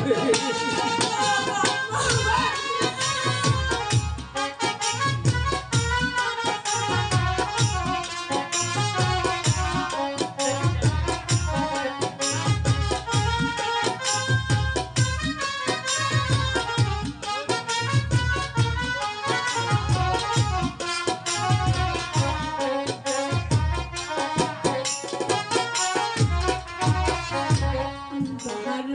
对对对是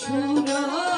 শ্বশুর